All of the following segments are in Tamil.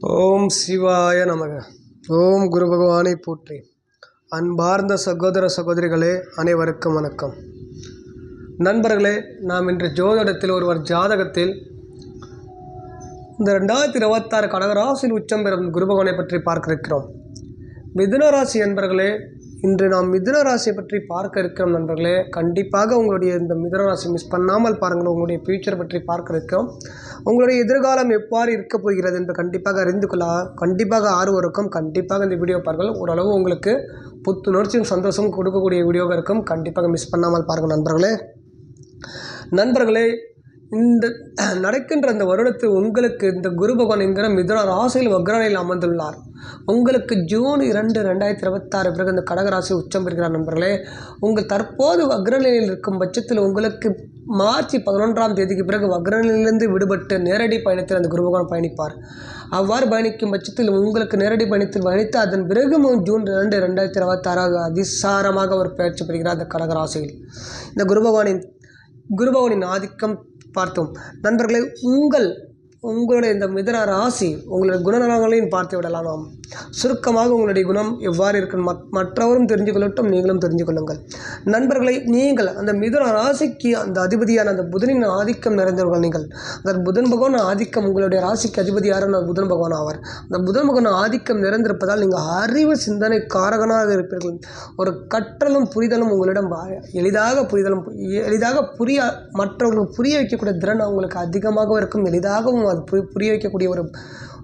ஓம் சிவாய நமக. ஓம் குரு பகவானை போற்றி. அன்பார்ந்த சகோதர சகோதரிகளே அனைவருக்கும் வணக்கம். நண்பர்களே நாம் இன்று ஜோதிடத்தில் ஒருவர் ஜாதகத்தில் இந்த ரெண்டாயிரத்தி இருபத்தாறு கடகராசியில் உச்சம் பெறும் குரு பகவானை பற்றி பார்க்க இருக்கிறோம் மிதுன ராசி இன்று நாம் மிதுன ராசியை பற்றி பார்க்க இருக்கிறோம் நண்பர்களே. கண்டிப்பாக உங்களுடைய இந்த மிதுன ராசி மிஸ் பண்ணாமல் பாருங்கள். உங்களுடைய ஃபியூச்சர் பற்றி பார்க்க இருக்கோம் உங்களுடைய எதிர்காலம் எவ்வாறு இருக்க போகிறது என்று கண்டிப்பாக அறிந்து கொள்ள கண்டிப்பாக ஆர்வம் இருக்கும். கண்டிப்பாக இந்த வீடியோ பாருங்கள். ஓரளவு உங்களுக்கு புத்துணர்ச்சியும் சந்தோஷமும் கொடுக்கக்கூடிய வீடியோவாக இருக்கும். கண்டிப்பாக மிஸ் பண்ணாமல் பாருங்கள் நண்பர்களே. நண்பர்களே இந்த நடக்கின்ற இந்த வருடத்தில் உங்களுக்கு இந்த குரு பகவான் என்கிற மிதுன ராசியில் வக்ரநிலையில் அமர்ந்துள்ளார். உங்களுக்கு ஜூன் இரண்டு ரெண்டாயிரத்தி இருபத்தாறு பிறகு இந்த கடகராசி உச்சம் பெறுகிறார் நண்பர்களே. உங்கள் தற்போது வக்ரநிலையில் இருக்கும் பட்சத்தில் உங்களுக்கு மார்ச் பதினொன்றாம் தேதிக்கு பிறகு வக்ரநிலையிலிருந்து விடுபட்டு நேரடி பயணத்தில் அந்த குரு பகவான் பயணிப்பார். அவ்வாறு பயணிக்கும் பட்சத்தில் உங்களுக்கு நேரடி பயணத்தில் பயணித்து அதன் பிறகு ஜூன் ரெண்டு ரெண்டாயிரத்தி இருபத்தாறாக அதிசாரமாக ஒரு பயிற்சி பெறுகிறார் அந்த கடகராசியில். இந்த குரு பகவானின் குரு பகவானின் ஆதிக்கம் பார்த்தோம். நண்பர்களே உங்கள் உங்களுடைய இந்த மிதன ராசி உங்களுடைய குணநலங்களையும் பார்த்து விடலாம் நாம் சுருக்கமாக உங்களுடைய குணம் எவ்வாறு இருக்குன்னு மத் மற்றவரும் தெரிஞ்சு கொள்ளட்டும் நீங்களும் தெரிஞ்சு கொள்ளுங்கள் நண்பர்களை நீங்கள் அந்த மிதுன ராசிக்கு அந்த அதிபதியான அந்த புதனின் ஆதிக்கம் நிறைந்தவர்கள் நீங்கள். அந்த புதன் பகவான் ஆதிக்கம் உங்களுடைய ராசிக்கு அதிபதி யாருன்னு புதன் பகவான் ஆவார். அந்த புதன் பகவான் ஆதிக்கம் நிறைந்திருப்பதால் நீங்கள் அறிவு சிந்தனை காரகனாக இருப்பீர்கள். ஒரு கற்றலும் புரிதலும் உங்களிடம் வா- எளிதாக புரிதலும் எளிதாக புரிய மற்றவர்களுக்கு புரிய வைக்கக்கூடிய திறன் உங்களுக்கு அதிகமாக இருக்கும். எளிதாகவும் அது பு- புரிய வைக்கக்கூடிய ஒரு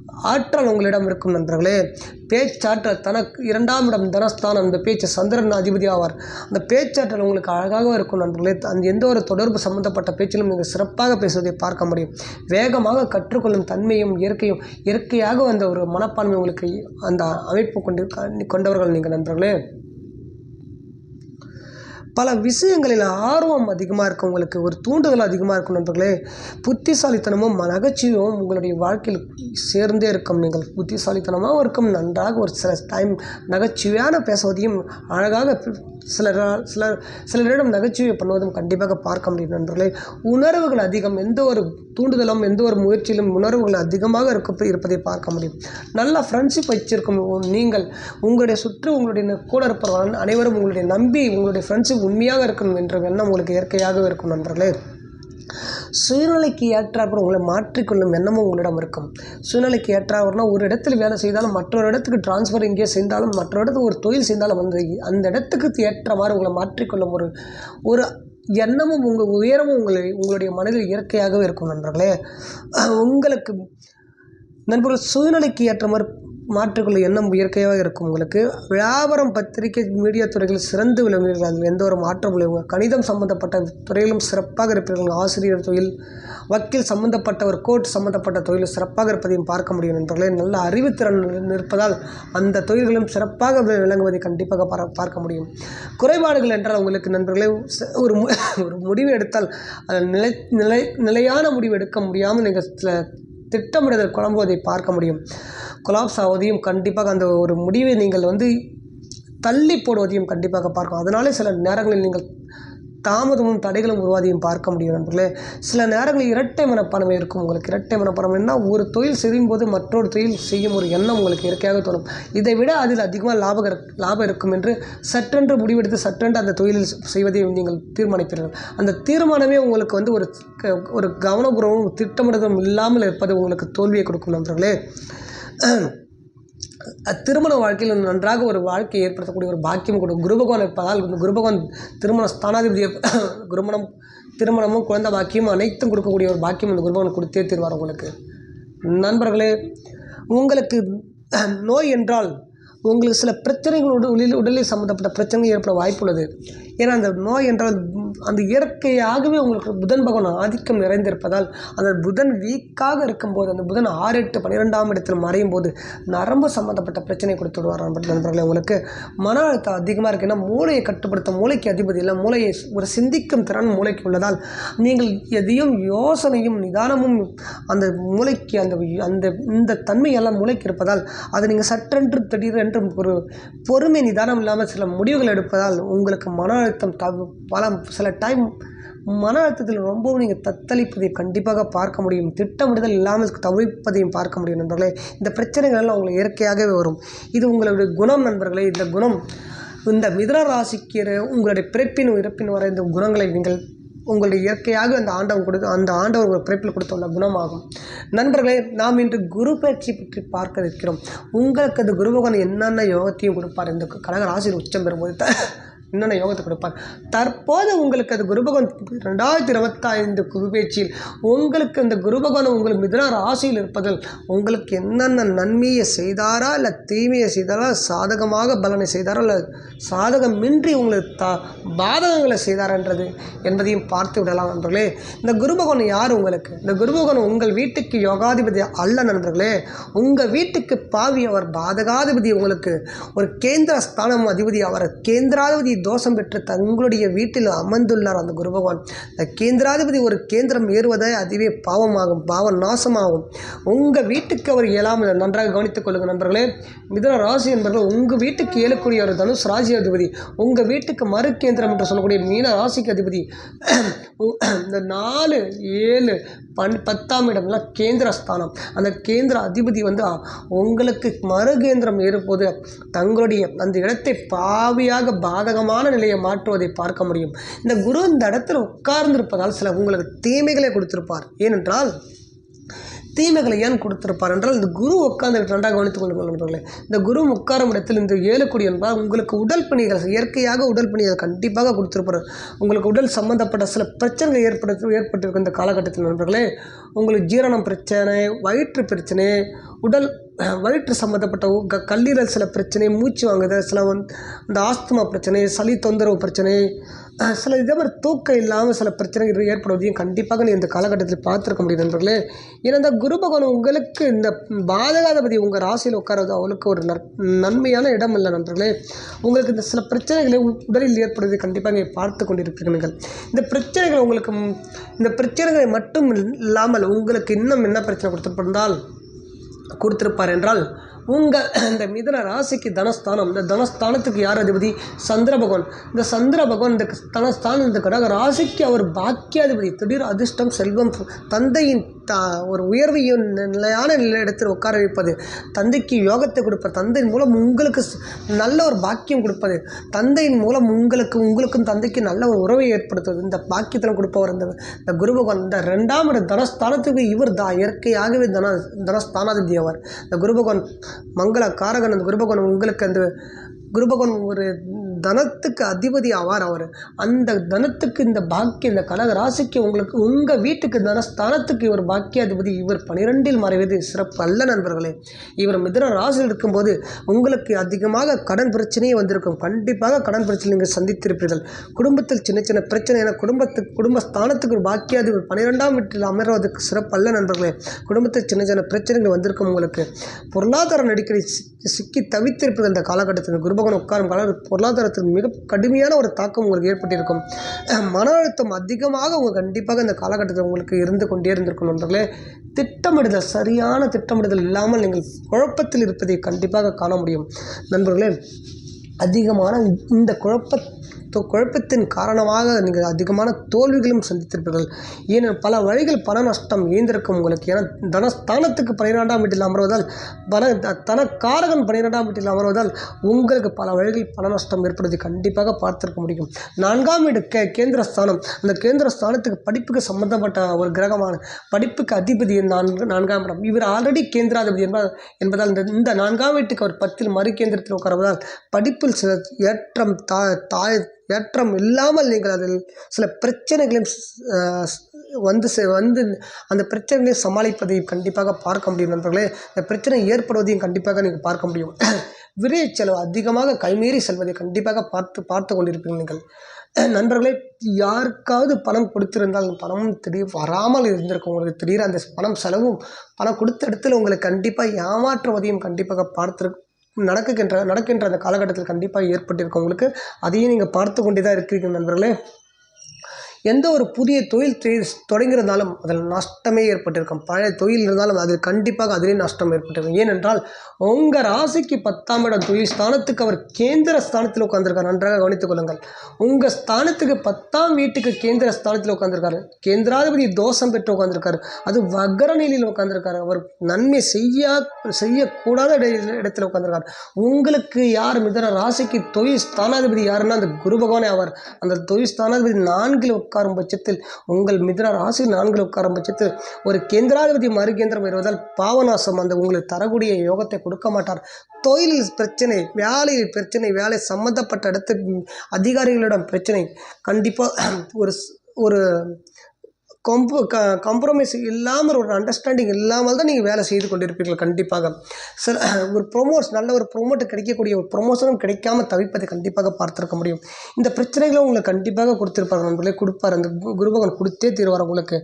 ஆற்றல் உங்களிடம் இருக்கும் நண்பர்களே. பேச்சாற்றல் தனக்கு இரண்டாம் இடம் தனஸ்தானம். அந்த பேச்சு சந்திரன் அதிபதி ஆவார். அந்த பேச்சாற்றல் உங்களுக்கு அழகாக இருக்கும் நண்பர்களே. அந்த எந்த ஒரு தொடர்பு சம்பந்தப்பட்ட பேச்சிலும் நீங்கள் சிறப்பாக பேசுவதை பார்க்க முடியும். வேகமாக கற்றுக்கொள்ளும் தன்மையும் இயற்கையும் இயற்கையாக வந்த ஒரு மனப்பான்மை உங்களுக்கு அந்த அமைப்பு கொண்டு கொண்டவர்கள் நீங்கள் நண்பர்களே. பல விஷயங்களில் ஆர்வம் அதிகமாக இருக்கும் உங்களுக்கு ஒரு தூண்டுதல் அதிகமாக இருக்கும் நண்பர்களே. புத்திசாலித்தனமும் நகைச்சுவையும் உங்களுடைய வாழ்க்கையில் சேர்ந்தே இருக்கும். நீங்கள் புத்திசாலித்தனமாகவும் இருக்கும். நன்றாக ஒரு சில டைம் நகைச்சுவையான பேசுவதையும் அழகாக சிலரால் சிலர் சிலர் சிலரிடம் நகைச்சுவை பண்ணுவதும் கண்டிப்பாக பார்க்க முடியும் நண்பர்களே. உணர்வுகள் அதிகம். எந்த ஒரு தூண்டுதலும் எந்த ஒரு முயற்சியிலும் உணர்வுகள் அதிகமாக இருக்க இருப்பதை பார்க்க முடியும். நல்ல ஃப்ரெண்ட்ஷிப் வச்சிருக்கும் நீங்கள் உங்களுடைய சுற்று உங்களுடைய கூட இருப்பவர்கள் அனைவரும் உங்களுடைய நம்பி உங்களுடைய ஃப்ரெண்ட்ஷிப் உண்மையாக இருக்கணும் என்ற எண்ணம் உங்களுக்கு இயற்கையாகவே இருக்கும் நண்பர்களே. சூழ்நிலைக்கு ஏற்றாற்போல் உங்களை மாற்றிக்கொள்ளும் எண்ணமும் உங்களிடம் இருக்கும். சூழ்நிலைக்கு ஏற்றாவர்னா ஒரு இடத்தில் வேலை செய்தாலும் மற்றொரு இடத்துக்கு டிரான்ஸ்ஃபர் இங்கே செய்தாலும் மற்றொரு இடத்துக்கு ஒரு தொழில் செய்தாலும் அந்த அந்த இடத்துக்கு ஏற்ற மாதிரி உங்களை மாற்றிக்கொள்ளும் ஒரு ஒரு எண்ணமும் உங்கள் உயரமும் உங்களை உங்களுடைய மனதில் இயற்கையாகவே இருக்கும் நண்பர்களே. உங்களுக்கு நண்பர்கள் சூழ்நிலைக்கு ஏற்ற மாதிரி மாற்றுக்கொள்ள எண்ணம் இயற்கையாக இருக்கும் உங்களுக்கு. வியாபாரம் பத்திரிகை மீடியா துறைகளில் சிறந்து விளங்குவீர்கள் அதில் எந்த ஒரு மாற்றம் இல்லை. உங்கள் கணிதம் சம்பந்தப்பட்ட துறையிலும் சிறப்பாக இருப்பீர்கள். ஆசிரியர் தொழில் வக்கீல் சம்பந்தப்பட்ட ஒரு கோர்ட் சம்பந்தப்பட்ட தொழில் சிறப்பாக இருப்பதையும் பார்க்க முடியும் நண்பர்களே. நல்ல அறிவுத்திறன் இருப்பதால் அந்த தொழில்களும் சிறப்பாக வி- விளங்குவதை கண்டிப்பாக பார பார்க்க முடியும். குறைபாடுகள் என்றால் உங்களுக்கு நண்பர்களே ஒரு ஒரு முடிவு எடுத்தால் அதில் நிலை நிலை நிலையான முடிவு எடுக்க முடியாமல் நீங்கள் சில திட்டமிடுதல் குழம்புவதை பார்க்க முடியும். கொலாப்ஸ் ஆவதையும் கண்டிப்பாக அந்த ஒரு முடிவை நீங்கள் வந்து தள்ளி போடுவதையும் கண்டிப்பாக பார்க்கும் அதனாலே சில நேரங்களில் நீங்கள் தாமதமும் தடைகளும் உருவாதையும் பார்க்க முடியும் நண்பர்களே. சில நேரங்களில் இரட்டை மனப்பான்மை இருக்கும் உங்களுக்கு. இரட்டை மனப்பான்மைன்னா ஒரு தொழில் செய்யும் போது மற்றொரு தொழில் செய்யும் ஒரு எண்ணம் உங்களுக்கு இயற்கையாக தோணும். இதை விட அதில் அதிகமாக லாபம் லாபம் இருக்கும் என்று சற்றென்று முடிவெடுத்து சற்றென்று அந்த தொழிலில் செய்வதை நீங்கள் தீர்மானிப்பீர்கள். அந்த தீர்மானமே உங்களுக்கு வந்து ஒரு க- ஒரு கவனபூர்வமும் திட்டமிடுதலும் இல்லாமல் இருப்பது உங்களுக்கு தோல்வியை கொடுக்கும் நண்பர்களே. திருமண வாழ்க்கையில் நன்றாக ஒரு வாழ்க்கையை ஏற்படுத்தக்கூடிய ஒரு பாக்கியம் கொடுக்கும் குரு பகவான் இருப்பதால் இந்த குரு பகவான் திருமண ஸ்தானாதிபதி திருமணம் திருமணமும் குழந்தை பாக்கியம் அனைத்தும் கொடுக்கக்கூடிய ஒரு பாக்கியம் இந்த குரு பகவான் கொடுத்தே தருவார் உங்களுக்கு. நண்பர்களே உங்களுக்கு நோய் என்றால் உங்களுக்கு சில பிரச்சனைகள் உடல் உடலில் உடலில் சம்மந்தப்பட்ட பிரச்சனைகள் ஏற்பட வாய்ப்புள்ளது. ஏன்னா அந்த நோய் என்றால் அந்த இயற்கையாகவே உங்களுக்கு புதன் பகவான் ஆதிக்கம் நிறைந்திருப்பதால் அந்த புதன் வீக்காக இருக்கும்போது அந்த புதன் ஆறு எட்டு பன்னிரெண்டாம் இடத்தில் மறையும் போது நரம்பு சம்மந்தப்பட்ட பிரச்சனை கொடுத்து விடுவார் நண்பர்களே உங்களுக்கு மன அழுத்தம் அதிகமாக இருக்கு. ஏன்னா மூளையை கட்டுப்படுத்த மூளைக்கு அதிபதி இல்லை. மூளையை ஒரு சிந்திக்கும் திறன் மூளைக்கு உள்ளதால் நீங்கள் எதையும் யோசனையும் நிதானமும் அந்த மூளைக்கு அந்த அந்த இந்த தன்மையெல்லாம் மூளைக்கு இருப்பதால் அதை நீங்கள் சற்றென்று திடீரென்று ஒரு பொறுமை நிதானம் இல்லாமல் சில முடிவுகள் எடுப்பதால் உங்களுக்கு மன அழுத்தம் தவ பல சில டைம் மன அழுத்தத்தில் ரொம்பவும் நீங்கள் தத்தளிப்பதை கண்டிப்பாக பார்க்க முடியும். திட்டமிடுதல் இல்லாமல் தவிப்பதையும் பார்க்க முடியும் நண்பர்களே. இந்த பிரச்சனைகள் எல்லாம் உங்களுக்கு இயற்கையாகவே வரும். இது உங்களுடைய குணம் நண்பர்களே. இந்த குணம் இந்த மிதன ராசிக்கு உங்களுடைய பிறப்பின் இறப்பின் வர இந்த குணங்களை நீங்கள் உங்களுடைய இயற்கையாக அந்த ஆண்டவன் கொடுத்து அந்த ஆண்டவர் உங்கள் பிறப்பில் கொடுத்துள்ள குணமாகும். நண்பர்களே நாம் இன்று குரு பயிற்சி பற்றி பார்க்க இருக்கிறோம். உங்களுக்கு அந்த குரு பகவான் என்னென்ன யோகத்தையும் கொடுப்பார்? இந்த கடக ராசியில் உச்சம் பெறும்போது. என்னென்ன யோகத்தை கொடுப்பார். தற்போது உங்களுக்கு அது குரு பகவான் ரெண்டாயிரத்தி இருபத்தைந்து குருபேச்சியில் உங்களுக்கு அந்த குரு பகவான் உங்களுக்கு மிதுன ராசியில் இருப்பதில் உங்களுக்கு என்னென்ன நன்மையை செய்தாரா இல்லை தீமையை செய்தாரா சாதகமாக பலனை செய்தாரா இல்லை சாதகமின்றி உங்களுக்கு த பாதகங்களை செய்தாரன்றது என்பதையும் பார்த்து விடலாம் நண்பர்களே. இந்த குரு பகவான் யார் உங்களுக்கு? இந்த குரு பகவான் உங்கள் வீட்டுக்கு யோகாதிபதி அல்ல நண்பர்களே. உங்கள் வீட்டுக்கு பாவி அவர் பாதகாதிபதி உங்களுக்கு ஒரு கேந்திர ஸ்தானம் அதிபதி அவர் கேந்திராதிபதி தோஷம் பெற்று தங்களுடைய வீட்டில் அமர்ந்துள்ளார் அந்த குரு பகவான் இந்த கேந்திராதிபதி ஒரு கேந்திரம் ஏறுவதே அதுவே பாவமாகும் பாவ நாசமாகும் உங்கள் வீட்டுக்கு அவர் இயலாமல் நன்றாக கவனித்துக் கொள்ளுங்கள் நண்பர்களே. மிதன ராசி என்பவர்கள் உங்கள் வீட்டுக்கு இயலக்கூடிய ஒரு தனுஷ் ராசி அதிபதி உங்கள் வீட்டுக்கு மறு கேந்திரம் என்று சொல்லக்கூடிய மீன ராசிக்கு அதிபதி. இந்த நாலு ஏழு பன் பத்தாம் இடம்லாம் கேந்திர ஸ்தானம் அந்த கேந்திர அதிபதி வந்து உங்களுக்கு மறு கேந்திரம் ஏறும்போது தங்களுடைய அந்த இடத்தை பாவியாக பாதகமான நிலையை மாற்றுவதை பார்க்க முடியும். இந்த குரு இந்த இடத்துல உட்கார்ந்திருப்பதால் சில உங்களுக்கு தீமைகளை கொடுத்திருப்பார். ஏனென்றால் தீமைகளை ஏன் கொடுத்திருப்பார் என்றால் இந்த குரு உட்கார்ந்து நன்றாக கவனித்துக் கொள்ளுங்கள் நண்பர்களே. இந்த குரு உட்காரும் இடத்தில் இந்த ஏழுக்குடி என்பால் உங்களுக்கு உடல் பணிகள் இயற்கையாக உடல் பணிகள் கண்டிப்பாக கொடுத்திருப்பார். உங்களுக்கு உடல் சம்பந்தப்பட்ட சில பிரச்சனைகள் ஏற்படுத்த ஏற்பட்டிருக்கும் இந்த காலகட்டத்தில் நண்பர்களே. உங்களுக்கு ஜீரணம் பிரச்சனை வயிற்று பிரச்சனை உடல் வயிற்று சம்மந்தப்பட்ட க- கல்லீரல் சில பிரச்சனை மூச்சு வாங்குதல் சில வந்து இந்த ஆஸ்துமா பிரச்சனை சளி தொந்தரவு பிரச்சனை சில இதே மாதிரி தூக்கம் இல்லாமல் சில பிரச்சனைகள் ஏற்படுவதையும் கண்டிப்பாக நீ இந்த காலகட்டத்தில் பார்த்துருக்க முடியும் நண்பர்களே. ஏன்னா இந்த குரு பகவான் உங்களுக்கு இந்த பாதகாதிபதி உங்கள் ராசியில் உட்காரது அவளுக்கு ஒரு நன்மையான இடம் இல்லை நண்பர்களே. உங்களுக்கு இந்த சில பிரச்சனைகளை உடலில் ஏற்படுவதை கண்டிப்பாக நீங்கள் பார்த்து கொண்டிருப்பீர்கள் இந்த பிரச்சனைகள் உங்களுக்கு இந்த பிரச்சனைகளை மட்டும் இல்லாமல் உங்களுக்கு இன்னும் என்ன பிரச்சனை கொடுத்திருந்தால் கொடுத்திருப்பார் என்றால் உங்கள் இந்த மிதன ராசிக்கு தனஸ்தானம். இந்த தனஸ்தானத்துக்கு யார் அதிபதி? சந்திர பகவான். இந்த சந்திர பகவான் இந்த தனஸ்தானம் இந்த கடக ராசிக்கு அவர் பாக்கியாதிபதி. திடீர் அதிர்ஷ்டம் செல்வம் தந்தையின் தா ஒரு உயர்வையும் நிலையான நிலையிடத்தில் உட்கார வைப்பது. தந்தைக்கு யோகத்தை கொடுப்பது. தந்தையின் மூலம் உங்களுக்கு நல்ல ஒரு பாக்கியம் கொடுப்பது. தந்தையின் மூலம் உங்களுக்கு உங்களுக்கும் தந்தைக்கு நல்ல ஒரு உறவை ஏற்படுத்துவது. இந்த பாக்கியத்தில் கொடுப்பவர் இந்த இந்த குரு பகவான். இந்த ரெண்டாம் இடம் தனஸ்தானத்துக்கு இவர் தான் இயற்கையாகவே தன தனஸ்தானாதிபதி அவர் இந்த குரு பகவான் மங்கள காரகன் அந்த குரு பகவான் உங்களுக்கு அந்த குரு பகவான் ஒரு தனத்துக்கு அதிபதி ஆவார் அவர். அந்த தனத்துக்கு இந்த பாக்கியம் இந்த கடக ராசிக்கு உங்களுக்கு உங்கள் வீட்டுக்கு தனஸ்தானத்துக்கு இவர் பாக்கியாதிபதி இவர் பனிரெண்டில் மறைவது சிறப்பு அல்ல நண்பர்களே. இவர் மிதன ராசியில் இருக்கும்போது உங்களுக்கு அதிகமாக கடன் பிரச்சனையே வந்திருக்கும். கண்டிப்பாக கடன் பிரச்சனை நீங்கள் சந்தித்திருப்பீர்கள். குடும்பத்தில் சின்ன சின்ன பிரச்சனை என குடும்பத்துக்கு குடும்பஸ்தானத்துக்கு ஒரு பாக்கியாதிபதி பன்னிரெண்டாம் வீட்டில் அமர்வதற்கு சிறப்பு அல்ல நண்பர்களே. குடும்பத்தில் சின்ன சின்ன பிரச்சனைகள் வந்திருக்கும் உங்களுக்கு. பொருளாதார நடிக்கடி சி- சிக்கி தவித்திருப்பது இந்த காலகட்டத்தில். குருபகன் உட்காரும் கால பொருளாதாரத்தில் மிக கடுமையான ஒரு தாக்கம் உங்களுக்கு ஏற்பட்டிருக்கும். மன அழுத்தம் அதிகமாக உங்கள் கண்டிப்பாக இந்த காலகட்டத்தில் உங்களுக்கு இருந்து கொண்டே இருந்திருக்கும் நண்பர்களே. திட்டமிடுதல் சரியான திட்டமிடுதல் இல்லாமல் நீங்கள் குழப்பத்தில் இருப்பதை கண்டிப்பாக காண முடியும். நண்பர்களே அதிகமான இந்த குழப்ப குழப்பத்தின் காரணமாக நீங்கள் அதிகமான தோல்விகளும் சந்தித்திருப்பீர்கள். ஏனெனில் பல வழிகள் பண நஷ்டம் இயந்திருக்கும் உங்களுக்கு. ஏன்னா தனஸ்தானத்துக்கு பன்னிரெண்டாம் வீட்டில் அமர்வதால் பண தனக்காரகன் பன்னிரெண்டாம் வீட்டில் அமர்வதால் உங்களுக்கு பல வழிகளில் பண நஷ்டம் ஏற்படுவதை கண்டிப்பாக பார்த்திருக்க முடியும். நான்காம் வீடு கே கேந்திர ஸ்தானம் அந்த கேந்திர ஸ்தானத்துக்கு படிப்புக்கு சம்பந்தப்பட்ட ஒரு கிரகமான படிப்புக்கு அதிபதி நான்கு நான்காம் இடம். இவர் ஆல்ரெடி கேந்திராதிபதி என்பதால் என்பதால் இந்த இந்த நான்காம் வீட்டுக்கு அவர் பத்தில் மறு கேந்திரத்தில் உட்காருவதால் படிப்பில் சில ஏற்றம் தா தாய் ஏற்றம் இல்லாமல் நீங்கள் அதில் சில பிரச்சனைகளையும் வந்து சே வந்து அந்த பிரச்சனைகளை சமாளிப்பதை கண்டிப்பாக பார்க்க முடியும் நண்பர்களே. இந்த பிரச்சனை ஏற்படுவதையும் கண்டிப்பாக நீங்கள் பார்க்க முடியும். விரை செலவு அதிகமாக கைமீறி செல்வதை கண்டிப்பாக பார்த்து பார்த்து கொண்டிருப்பீர்கள் நீங்கள். நண்பர்களே யாருக்காவது பணம் கொடுத்திருந்தால் பணம் பணமும் திடீர் வராமல் இருந்திருக்கும். உங்களுக்கு திடீர் அந்த பணம் செலவும் பணம் கொடுத்த இடத்துல உங்களை கண்டிப்பாக ஏமாற்றுவதையும் கண்டிப்பாக பார்த்துரு நடக்குகின்ற நடக்கின்ற அந்த காலகட்டத்தில் கண்டிப்பாக ஏற்பட்டிருக்கும் உங்களுக்கு அதையும் நீங்கள் பார்த்து கொண்டே தான் இருக்கிறீங்க நண்பர்களே. எந்த ஒரு புதிய தொழில் செய்- தொடங்கியிருந்தாலும் அதில் நஷ்டமே ஏற்பட்டிருக்கும். பழைய தொழில் இருந்தாலும் அதில் கண்டிப்பாக அதிலே நஷ்டம் ஏற்பட்டிருக்கும். ஏனென்றால் உங்கள் ராசிக்கு பத்தாம் இடம் தொழில் ஸ்தானத்துக்கு அவர் கேந்திர ஸ்தானத்தில் உட்காந்துருக்கார் நன்றாக கவனித்துக் கொள்ளுங்கள். உங்கள் ஸ்தானத்துக்கு பத்தாம் வீட்டுக்கு கேந்திர ஸ்தானத்தில் உட்காந்துருக்காரு கேந்திராதிபதி தோஷம் பெற்று உட்காந்துருக்காரு அது வகர நிலையில் உட்காந்துருக்காரு அவர் நன்மை செய்ய செய்யக்கூடாத இட- இடத்துல உட்காந்துருக்காரு உங்களுக்கு யார் மிதன ராசிக்கு தொழில் ஸ்தானாதிபதி யாருன்னா அந்த குரு பகவானே அவர் அந்த தொழில் ஸ்தானாதிபதி நான்கில் உட்காரும் பட்சத்தில் உங்கள் மிதுன ராசி நான்கில் உட்காரும் பட்சத்தில் ஒரு கேந்திராதிபதி மறுகேந்திரம் வருவதால் பாவநாசம் அந்த உங்களுக்கு தரக்கூடிய யோகத்தை கொடுக்க மாட்டார். தொழிலில் பிரச்சனை வேலையில் பிரச்சனை வேலை சம்மந்தப்பட்ட இடத்து அதிகாரிகளிடம் பிரச்சனை. கண்டிப்பாக ஒரு ஒரு கொம்பு க காம்ப்ரமைஸ் இல்லாமல் ஒரு அண்டர்ஸ்டாண்டிங் இல்லாமல் தான் நீங்கள் வேலை செய்து கொண்டிருப்பீர்கள் கண்டிப்பாக. சில ஒரு ப்ரொமோஸ் நல்ல ஒரு ப்ரொமோட்டு கிடைக்கக்கூடிய ஒரு ப்ரொமோஷனும் கிடைக்காம தவிப்பதை கண்டிப்பாக பார்த்துருக்க முடியும். இந்த பிரச்சனைகளை உங்களுக்கு கண்டிப்பாக கொடுத்துருப்பாங்க நண்பர்களே. கொடுப்பார். அந்த குருபகன் கொடுத்தே தீர்வார் உங்களுக்கு.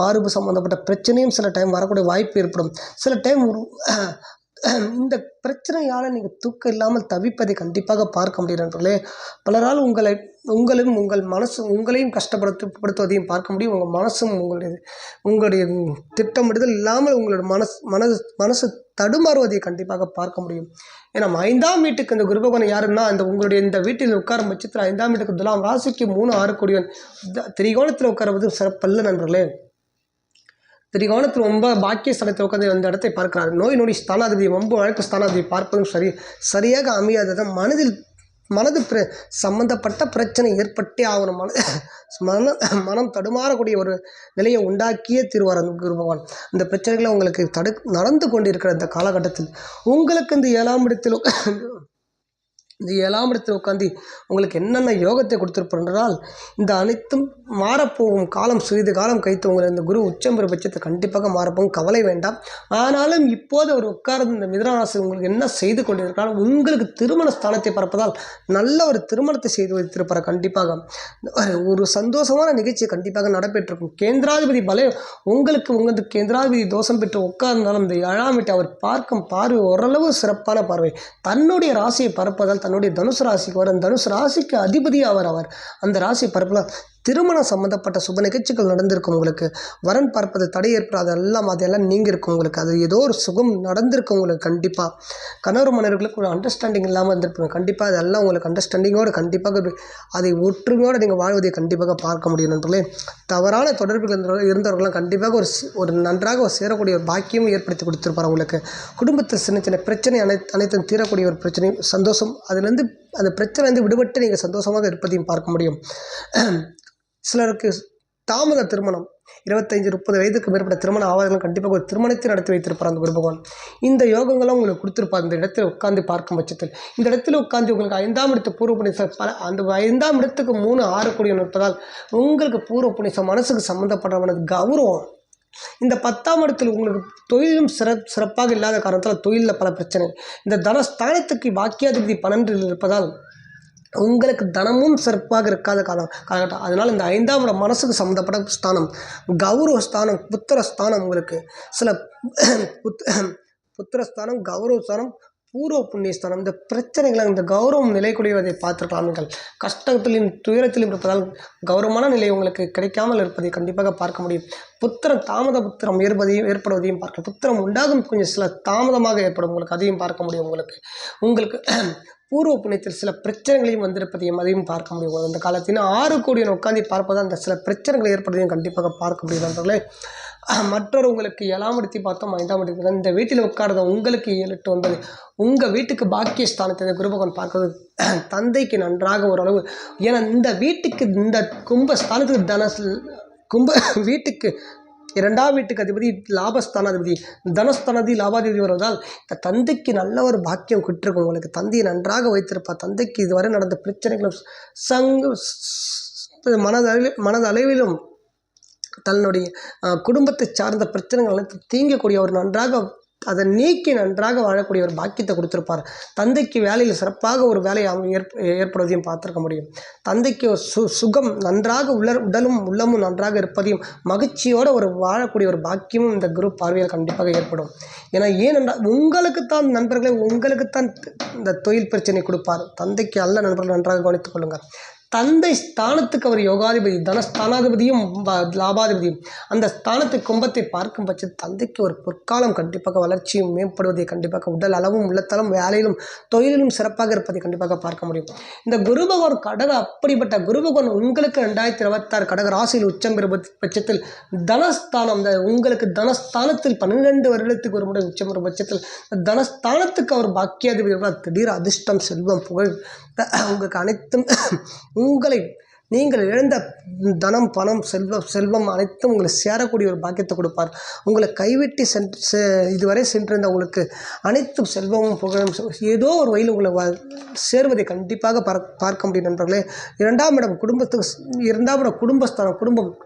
மார்பு சம்மந்தப்பட்ட பிரச்சனையும் சில டைம் வரக்கூடிய வாய்ப்பு ஏற்படும். சில டைம் ஒரு இந்த பிரச்சனையால் நீங்கள் தூக்கம் இல்லாமல் தவிப்பதை கண்டிப்பாக பார்க்க முடியும் நண்பர்களே. பலரால் உங்களை உங்களும் உங்கள் மனசு உங்களையும் கஷ்டப்படுத்து படுத்துவதையும் பார்க்க முடியும். உங்கள் மனசும் உங்களுடைய உங்களுடைய திட்டமிடுதல் இல்லாமல் உங்களோட மனசு மனது மனசு தடுமாறுவதை கண்டிப்பாக பார்க்க முடியும். ஏன்னா ஐந்தாம் வீட்டுக்கு இந்த குருபகவன் யாருன்னா இந்த உங்களுடைய இந்த வீட்டில் உட்காரும் பட்சத்தில் ஐந்தாம் வீட்டுக்கு துலாம் ராசிக்கு மூணு ஆறு கோடியவன் திரிகோணத்தில் உட்காருவது சிறப்பல்ல நண்பர்களே. திரிகோணத்தில் ரொம்ப பாக்கிய உட்காந்து அந்த இடத்தை பார்க்கிறார். நோய் நொடி ஸ்தானாதிபதி ரொம்ப வழக்கு ஸ்தானாதிபதி பார்ப்பதும் சரி சரியாக அமையாதது. மனதில் மனது பிர சம்பந்தப்பட்ட பிரச்சனை ஏற்பட்டே ஆகணும். மன மன மனம் தடுமாறக்கூடிய ஒரு நிலையை உண்டாக்கியே திருவார் குரு பகவான். இந்த பிரச்சனைகளை உங்களுக்கு தடு நடந்து கொண்டிருக்கிற இந்த காலகட்டத்தில் உங்களுக்கு இந்த ஏழாம் இடத்தில் இந்த ஏழாம் இடத்தில் உட்காந்து உங்களுக்கு என்னென்ன யோகத்தை கொடுத்துருப்பென்றால் இந்த அனைத்தும் மாறப்போகும் காலம் சிறிது காலம் கழித்து உங்களை இந்த குரு உச்சம் பெறும் பட்சத்தை கண்டிப்பாக மாறப்போகும். கவலை வேண்டாம். ஆனாலும் இப்போது அவர் உட்கார்ந்து இந்த மிதனராசி உங்களுக்கு என்ன செய்து கொண்டிருக்கிறார் உங்களுக்கு திருமண ஸ்தானத்தை பார்ப்பதால் நல்ல ஒரு திருமணத்தை செய்து வைத்திருப்பார்? கண்டிப்பாக. ஒரு சந்தோஷமான நிகழ்ச்சி கண்டிப்பாக நடைபெற்றிருக்கும். கேந்திராதிபதி பல உங்களுக்கு உங்களது கேந்திராதிபதி தோஷம் பெற்று உட்கார்ந்தாலும் இந்த ஏழாம் வீட்டை அவர் பார்க்கும் பார்வை ஓரளவு சிறப்பான பார்வை. தன்னுடைய ராசியை பரப்பதால் தன்னுடைய தனுசு ராசிக்கு வரும் தனுசு ராசிக்கு அதிபதி அவர். அவர் அந்த ராசி பரப்பதால் திருமணம் சம்மந்தப்பட்ட சுப நிகழ்ச்சிகள் நடந்திருக்கும் உங்களுக்கு. வரன் பார்ப்பது தடை ஏற்படாது எல்லாம் அதெல்லாம் நீங்கள் இருக்கும் உங்களுக்கு. அது ஏதோ ஒரு சுகம் நடந்திருக்கும் உங்களுக்கு கண்டிப்பாக கணவர் மன்னர்களுக்கு ஒரு அண்டர்ஸ்டாண்டிங் இல்லாமல் இருந்திருப்பீங்க. கண்டிப்பாக அதெல்லாம் உங்களுக்கு அண்டர்ஸ்டாண்டிங்கோடு கண்டிப்பாக அதை ஒற்றுமையோடு நீங்கள் வாழ்வதை கண்டிப்பாக பார்க்க முடியும் நண்பர்களே. தவறான தொடர்புகள் இருந்தவர்கள் இருந்தவர்களாம் கண்டிப்பாக ஒரு ஒரு நன்றாக ஒரு சேரக்கூடிய ஒரு பாக்கியமும் ஏற்படுத்தி கொடுத்துருப்பார் உங்களுக்கு. குடும்பத்தில் சின்ன சின்ன பிரச்சனை அனைத்து அனைத்தும் தீரக்கூடிய ஒரு பிரச்சனையும் சந்தோஷம் அதுலேருந்து அந்த பிரச்சனை வந்து விடுபட்டு நீங்கள் சந்தோஷமாக இருப்பதையும் பார்க்க முடியும். சிலருக்கு தாமத திருமணம் இருபத்தஞ்சி முப்பது வயதுக்கு மேற்பட்ட திருமண ஆவாதங்களும் கண்டிப்பாக ஒரு திருமணத்தை நடத்தி வைத்திருப்பார் அந்த குரு பகவான் இந்த யோகங்களும் உங்களுக்கு கொடுத்துருப்பார். இந்த இடத்துல உட்கார்ந்து பார்க்கும் பட்சத்தில். இந்த இடத்துல உட்கார்ந்து உங்களுக்கு ஐந்தாம் இடத்து பூர்வ புனிசம் பல அந்த ஐந்தாம் இடத்துக்கு மூணு ஆறு கோடி இருப்பதால் உங்களுக்கு பூர்வ புனிசம் மனசுக்கு சம்மந்தப்பட்டவனது கௌரவம். இந்த பத்தாம் இடத்தில் உங்களுக்கு தொழிலும் சிற சிறப்பாக இல்லாத காரணத்தால் தொழிலில் பல பிரச்சனை இந்த தனஸ்தானத்துக்கு பாக்கியாதிபதி பன்னெண்டில் இருப்பதால் உங்களுக்கு தனமும் சிறப்பாக இருக்காத காலம் காலகட்டம். அதனால் இந்த ஐந்தாம் இடம் மனசுக்கு சம்மந்தப்பட்ட ஸ்தானம் கௌரவ ஸ்தானம் புத்திர ஸ்தானம் உங்களுக்கு. சில புத் புத்திரஸ்தானம் கௌரவ ஸ்தானம் பூர்வ புண்ணிய ஸ்தானம். இந்த பிரச்சனைகளை இந்த கௌரவம் நிலைக்குடியதை பார்த்துருக்கலாம் நீங்கள். கஷ்டத்திலும் துயரத்திலும் இருப்பதால் கௌரவமான நிலை உங்களுக்கு கிடைக்காமல் இருப்பதை கண்டிப்பாக பார்க்க முடியும். புத்திரம் தாமத புத்திரம் ஏற்பதையும் ஏற்படுவதையும் பார்க்கலாம். புத்திரம் உண்டாகும் கொஞ்சம் சில தாமதமாக ஏற்படும் உங்களுக்கு. அதையும் பார்க்க முடியும் உங்களுக்கு. உங்களுக்கு பூர்வ புண்ணியத்தில் சில பிரச்சனைகளையும் வந்திருப்பதையும் அதையும் பார்க்க முடியும். அந்த காலத்தின் ஆறு கோடியை உட்காந்து பார்ப்பதால் அந்த சில பிரச்சனைகள் ஏற்படுவதையும் கண்டிப்பாக பார்க்க முடியும் நண்பர்களே. மற்றொரு உங்களுக்கு ஏழாம் இடத்தை பார்த்தோம் ஐந்தாம் இடத்தை இந்த வீட்டில் உட்கார்ந்த உங்களுக்கு ஏழு எட்டு ஒன்பது உங்கள் வீட்டுக்கு பாக்கிய ஸ்தானத்தை இந்த குருபகவான் பார்க்கறது தந்தைக்கு நன்றாக ஓரளவு. ஏன்னா இந்த வீட்டுக்கு இந்த கும்ப ஸ்தானத்துக்கு தன கும்ப வீட்டுக்கு இரண்டாம் வீட்டுக்கு அதிபதி லாபஸ்தானாதிபதி. தனஸ்தானாதி லாபாதிபதி வருவதால் இந்த தந்தைக்கு நல்ல ஒரு பாக்கியம் கிட்டிருக்கும். உங்களுக்கு தந்தையை நன்றாக வைத்திருப்பார் தந்தைக்கு இதுவரை நடந்த பிரச்சனைகளும் சங்க மனதளவில் மனதளவிலும் தன்னுடைய குடும்பத்தை சார்ந்த பிரச்சனைகள் அனைத்து தீங்கக்கூடிய ஒரு நன்றாக அதை நீக்கி நன்றாக வாழக்கூடிய ஒரு பாக்கியத்தை கொடுத்துருப்பார். தந்தைக்கு வேலையில் சிறப்பாக ஒரு வேலை அமை- ஏற்ப ஏற்படுவதையும் பார்த்துருக்க முடியும். தந்தைக்கு ஒரு சு சுகம் நன்றாக உள்ள உடலும் உள்ளமும் நன்றாக இருப்பதையும் மகிழ்ச்சியோடு ஒரு வாழக்கூடிய ஒரு பாக்கியமும் இந்த குரு பார்வையில் கண்டிப்பாக ஏற்படும். ஏன்னா ஏனென்றால் உங்களுக்குத்தான் நண்பர்களை உங்களுக்குத்தான் இந்த தொழில் பிரச்சனை கொடுப்பார். தந்தைக்கு அல்ல நண்பர்கள் நன்றாக கவனித்துக் கொள்ளுங்கள். தந்தை ஸ்தானத்துக்கு அவர் யோகாதிபதி தனஸ்தானாதிபதியும் லாபாதிபதியும். அந்த ஸ்தானத்து கும்பத்தை பார்க்கும் பட்சத்தில் தந்தைக்கு ஒரு பொற்காலம் கண்டிப்பாக வளர்ச்சியும் மேம்படுவதை கண்டிப்பாக உடல் அளவும் உள்ளத்தளம் வேலையிலும் தொழிலிலும் சிறப்பாக இருப்பதை கண்டிப்பாக பார்க்க முடியும். இந்த குரு பகவான் கடக அப்படிப்பட்ட குரு பகவான் உங்களுக்கு ரெண்டாயிரத்தி இருபத்தாறு கடக ராசியில் உச்சம் பெறும் பட்சத்தில் தனஸ்தானம் இந்த உங்களுக்கு தனஸ்தானத்தில் பன்னிரெண்டு வருடத்துக்கு ஒரு முறை உச்சம் பெறும் பட்சத்தில் தனஸ்தானத்துக்கு அவர் பாக்கியாதிபதி திடீர் அதிர்ஷ்டம் செல்வம் புகழ் உங்களுக்கு அனைத்தும் உங்களை நீங்கள் இழந்த தனம் பணம் செல்வம் செல்வம் அனைத்தும் உங்களை சேரக்கூடிய ஒரு பாக்கியத்தை கொடுப்பார். உங்களை கைவிட்டு சென்று செ- இதுவரை சென்றிருந்த உங்களுக்கு அனைத்தும் செல்வமும் புகழும். ஏதோ ஒரு வகையில் உங்களை வ சேர்வதை கண்டிப்பாக பார்க்க பார்க்க முடியும் நண்பர்களே. இரண்டாம் இடம் குடும்பத்துக்கு இரண்டாம் இடம் குடும்பஸ்தானம் குடும்பம்